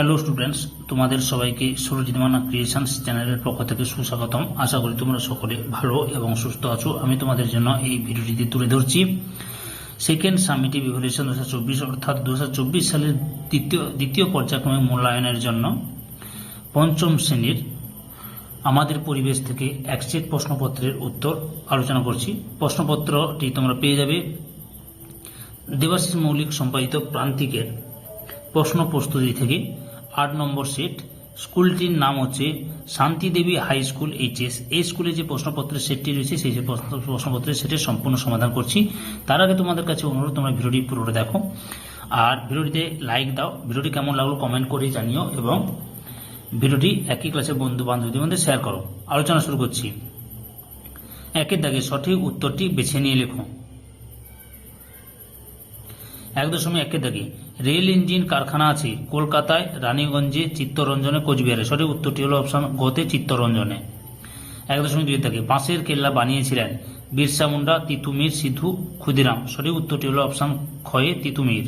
Hello students তোমাদের সবাইকে সুরজিৎ মানা ক্রিয়েশনস চ্যানেলের পক্ষ থেকে সুস্বাগতম। আশা করি তোমরা সকলে ভালো এবং সুস্থ আছো। আমি তোমাদের জন্য এই ভিডিওটিতে তুলে ধরছি। সেকেন্ড সামিটিভ ইভলিউশন দু হাজার অর্থাৎ দু হাজার চব্বিশ সালের দ্বিতীয় দ্বিতীয় পর্যায়ক্রমে মূল্যায়নের জন্য পঞ্চম শ্রেণির আমাদের পরিবেশ থেকে একসেট প্রশ্নপত্রের উত্তর আলোচনা করছি। প্রশ্নপত্রটি তোমরা পেয়ে যাবে। দেবাশিস মৌলিক সম্পাদিত প্রান্তিকের প্রশ্ন প্রস্তুতি থেকে আট নম্বর সেট স্কুলটির নাম হচ্ছে শান্তিদেবী হাই স্কুল এইচএস এই স্কুলে যে প্রশ্নপত্রের সেটটি রয়েছে, সেই যে প্রশ্ন- প্রশ্নপত্রের সেটের সম্পূর্ণ সমাধান করছি। তার আগে তোমাদের কাছে অনুরোধ, তোমরা ভিডিওটি পুরোটা দেখো। আর ভিডিওটিতে লাইক দাও, ভিডিওটি কেমন লাগল কমেন্ট করে জানিও এবং ভিডিওটি একই ক্লাসের বন্ধু বান্ধবীদের মধ্যে শেয়ার করো। আলোচনা শুরু করছি। একের দাগে সঠিক উত্তরটি বেছে নিয়ে লেখো। এক দশমিক একের দাগে রেল ইঞ্জিন কারখানা আছে, কলকাতায়, রানীগঞ্জে, চিত্তরঞ্জনে, কোচবিহারে। সঠিক উত্তরটি হল অপশন গতে চিত্তরঞ্জনে। এক দশমিক দুই দাগে বাঁশের কেল্লা বানিয়েছিলেন বিরসা মুন্ডা, তিতুমির, সিধু, ক্ষুদিরাম। সঠিক উত্তরটি হল অপশন ক্ষয়ে তিতুমির।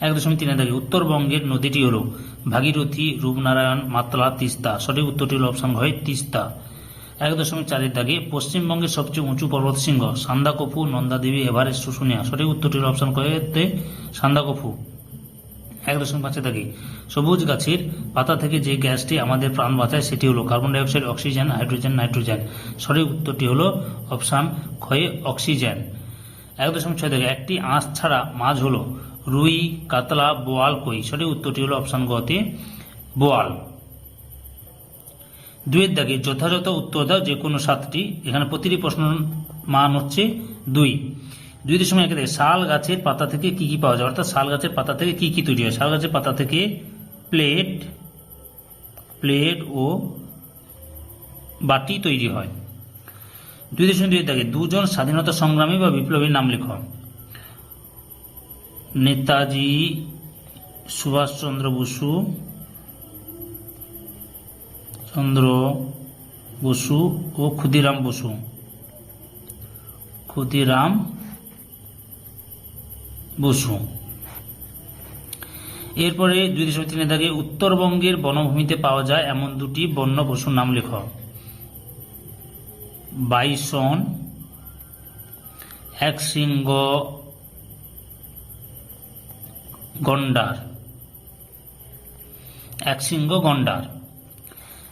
এক দশমিক তিনের দাগে উত্তরবঙ্গের নদীটি হল ভাগীরথী, রূপনারায়ণ, মাতলা, তিস্তা। সঠিক উত্তরটি হল অপশন ঘয় তিস্তা। এক দশমিক চারের দাগে পশ্চিমবঙ্গের সবচেয়ে উঁচু পর্বত শৃঙ্গ সান্দাকফু, নন্দাদেবী, এভারেস্ট শুশুনিয়া সঠিক উত্তরটি হল অপশন কয়েতে সান্দাকফু। এক দশমিক পাঁচের দাগে সবুজ গাছের পাতা থেকে যে গ্যাসটি আমাদের প্রাণ বাঁচায়, সেটি হলো carbon dioxide oxygen hydrogen nitrogen সঠিক উত্তরটি হলো অপশান ক্ষয়ে অক্সিজেন এক দশমিক ছয় থেকে একটি আঁশ ছাড়া মাছ হলো রুই, কাতলা, বোয়াল, কই। সঠিক উত্তরটি হলো অপশান গতে বোয়াল। দুয়ের দাগে যথাযথ উত্তর দাও, যে কোনো সাতটি। এখানে প্রতিটি প্রশ্ন মান হচ্ছে দুই। দুই দশমিক এক শাল গাছের পাতা থেকে কি কি পাওয়া যায়? অর্থাৎ শাল গাছের পাতা থেকে কি কি তৈরি হয়? শাল গাছের পাতা থেকে প্লেট প্লেট ও বাটি তৈরি হয়। দুই দশমিক দুই দাগে দুজন স্বাধীনতা সংগ্রামী বা বিপ্লবীর নাম লেখ। নেতাজি সুভাষচন্দ্র বসু চন্দ্র বসু ও ক্ষুদিরাম বসু। ক্ষুদিরাম বসু। এরপরে দুই দশমিক তিনে উত্তরবঙ্গের বনভূমিতে পাওয়া যায় এমন দুটি বন্য পশুর নাম লেখ। বাইসন এক সিংহ গন্ডার। এক সিংহ গন্ডার।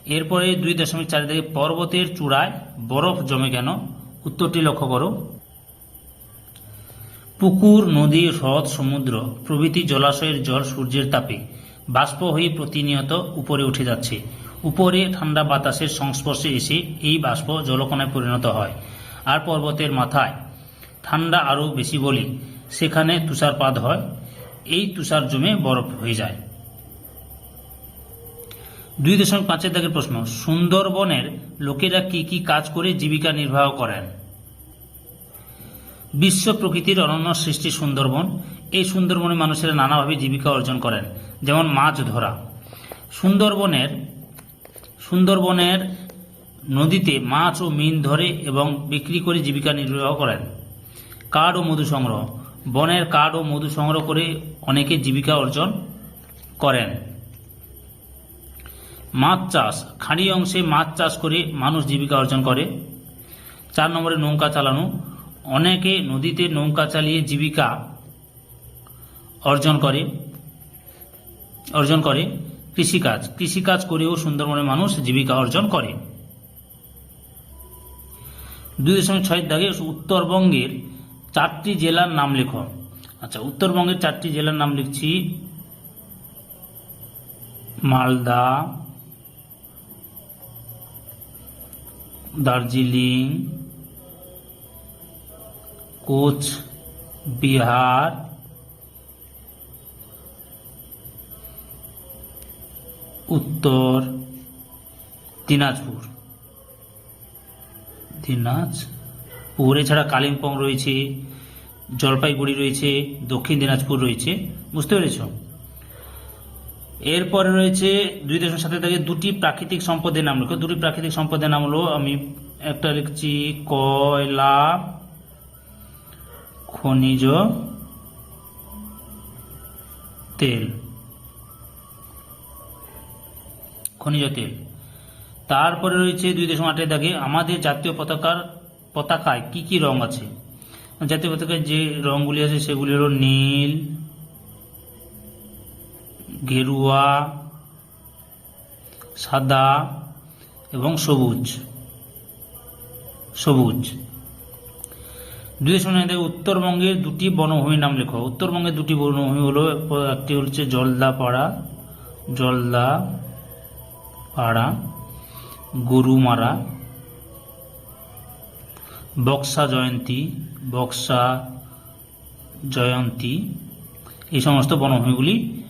এরপরে দুই দশমিক চার পর্বতের চূড়ায় বরফ জমে কেন? উত্তরটি লক্ষ্য করো। পুকুর, নদী, হ্রদ, সমুদ্র প্রভৃতি জলাশয়ের জল সূর্যের তাপে বাষ্প হয়ে প্রতিনিয়ত উপরে উঠে যাচ্ছে। উপরে ঠান্ডা বাতাসের সংস্পর্শে এসে এই বাষ্প জলকণায় পরিণত হয় আর পর্বতের মাথায়। ঠান্ডা আরও বেশি বলে সেখানে তুষারপাত হয়। এই তুষার জমে বরফ হয়ে যায়। দুই দশমিক পাঁচের দাগের প্রশ্ন, সুন্দরবনের লোকেরা কি কি কাজ করে জীবিকা নির্বাহ করেন? বিশ্ব প্রকৃতির অনন্য সৃষ্টি সুন্দরবন। এই সুন্দরবনে মানুষেরা নানাভাবে জীবিকা অর্জন করেন, যেমন মাছ ধরা। সুন্দরবনের সুন্দরবনের নদীতে মাছ ও মিন ধরে এবং বিক্রি করে জীবিকা নির্বাহ করেন। কাঠ ও মধু সংগ্রহ। বনের কাঠ ও মধু সংগ্রহ করে অনেকে জীবিকা অর্জন করেন। মাছ চাষ, খাঁড়ি অংশে মাছ চাষ করে মানুষ জীবিকা অর্জন করে। চার নম্বরে নৌকা চালানো, অনেকে নদীতে নৌকা চালিয়ে জীবিকা অর্জন করে অর্জন করে কৃষিকাজ। কৃষিকাজ করেও সুন্দরবনের মানুষ জীবিকা অর্জন করে। দুই দশমিক ছয়ের দাগে উত্তরবঙ্গের চারটি জেলার নাম লেখো। আচ্ছা উত্তরবঙ্গের চারটি জেলার নাম লিখছি। মালদা দার্জিলিং, কোচ, বিহার, উত্তর, দিনাজপুর। দিনাজপুর, এছাড়া কালিম্পং রয়েছে, জলপাইগুড়ি রয়েছে, দক্ষিণ দিনাজপুর রয়েছে। বুঝতে পেরেছ? এরপরে রয়েছে দুই দেশের সাথে থাকে দুটি প্রাকৃতিক সম্পদের নাম লেখো। দুটি প্রাকৃতিক সম্পদের নাম হলো, আমি একটা লিখছি, কয়লা, খনিজ, তেল। খনিজ তেল। তারপরে রয়েছে দুই দশম আটের দাগে, আমাদের জাতীয় পতাকার পতাকায় কি কি রং আছে? জাতীয় পতাকায় যে রংগুলি আছে সেগুলি হলো নীল গেরুয়া সাদা এবং সবুজ। সবুজ। দুই নয় দাগে উত্তরবঙ্গের দুটি বনভূমির নাম লেখো। উত্তরবঙ্গের দুটি বনভূমি হলো, একটি হচ্ছে জলদাপাড়া জলদা পাড়া গরুমারা, বক্সা জয়ন্তী বক্সা জয়ন্তী। এই সমস্ত বনভূমিগুলি